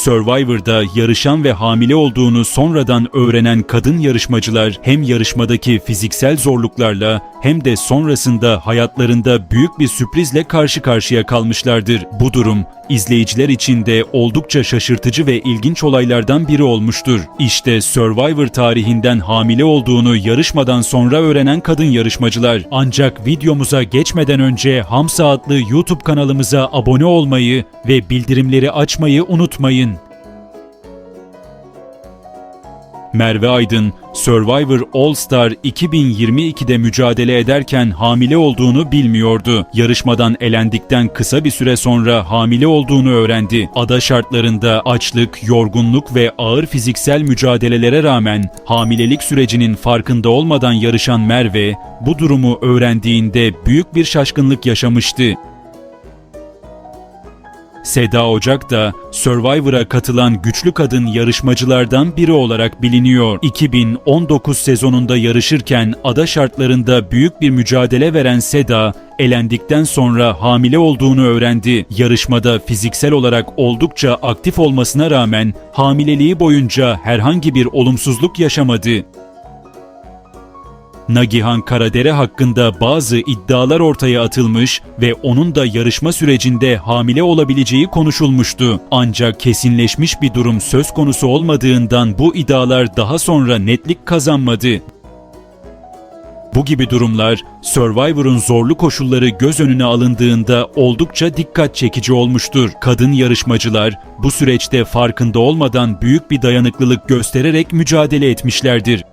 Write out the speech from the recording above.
Survivor'da yarışan ve hamile olduğunu sonradan öğrenen kadın yarışmacılar hem yarışmadaki fiziksel zorluklarla hem de sonrasında hayatlarında büyük bir sürprizle karşı karşıya kalmışlardır. Bu durum izleyiciler için de oldukça şaşırtıcı ve ilginç olaylardan biri olmuştur. İşte Survivor tarihinden hamile olduğunu yarışmadan sonra öğrenen kadın yarışmacılar. Ancak videomuza geçmeden önce Hamsa adlı YouTube kanalımıza abone olmayı ve bildirimleri açmayı unutmayın. Merve Aydın, Survivor All Star 2022'de mücadele ederken hamile olduğunu bilmiyordu. Yarışmadan elendikten kısa bir süre sonra hamile olduğunu öğrendi. Ada şartlarında açlık, yorgunluk ve ağır fiziksel mücadelelere rağmen hamilelik sürecinin farkında olmadan yarışan Merve, bu durumu öğrendiğinde büyük bir şaşkınlık yaşamıştı. Seda Ocak da Survivor'a katılan güçlü kadın yarışmacılardan biri olarak biliniyor. 2019 sezonunda yarışırken ada şartlarında büyük bir mücadele veren Seda, elendikten sonra hamile olduğunu öğrendi. Yarışmada fiziksel olarak oldukça aktif olmasına rağmen hamileliği boyunca herhangi bir olumsuzluk yaşamadı. Nagihan Karadere hakkında bazı iddialar ortaya atılmış ve onun da yarışma sürecinde hamile olabileceği konuşulmuştu. Ancak kesinleşmiş bir durum söz konusu olmadığından bu iddialar daha sonra netlik kazanmadı. Bu gibi durumlar Survivor'un zorlu koşulları göz önüne alındığında oldukça dikkat çekici olmuştur. Kadın yarışmacılar bu süreçte farkında olmadan büyük bir dayanıklılık göstererek mücadele etmişlerdir.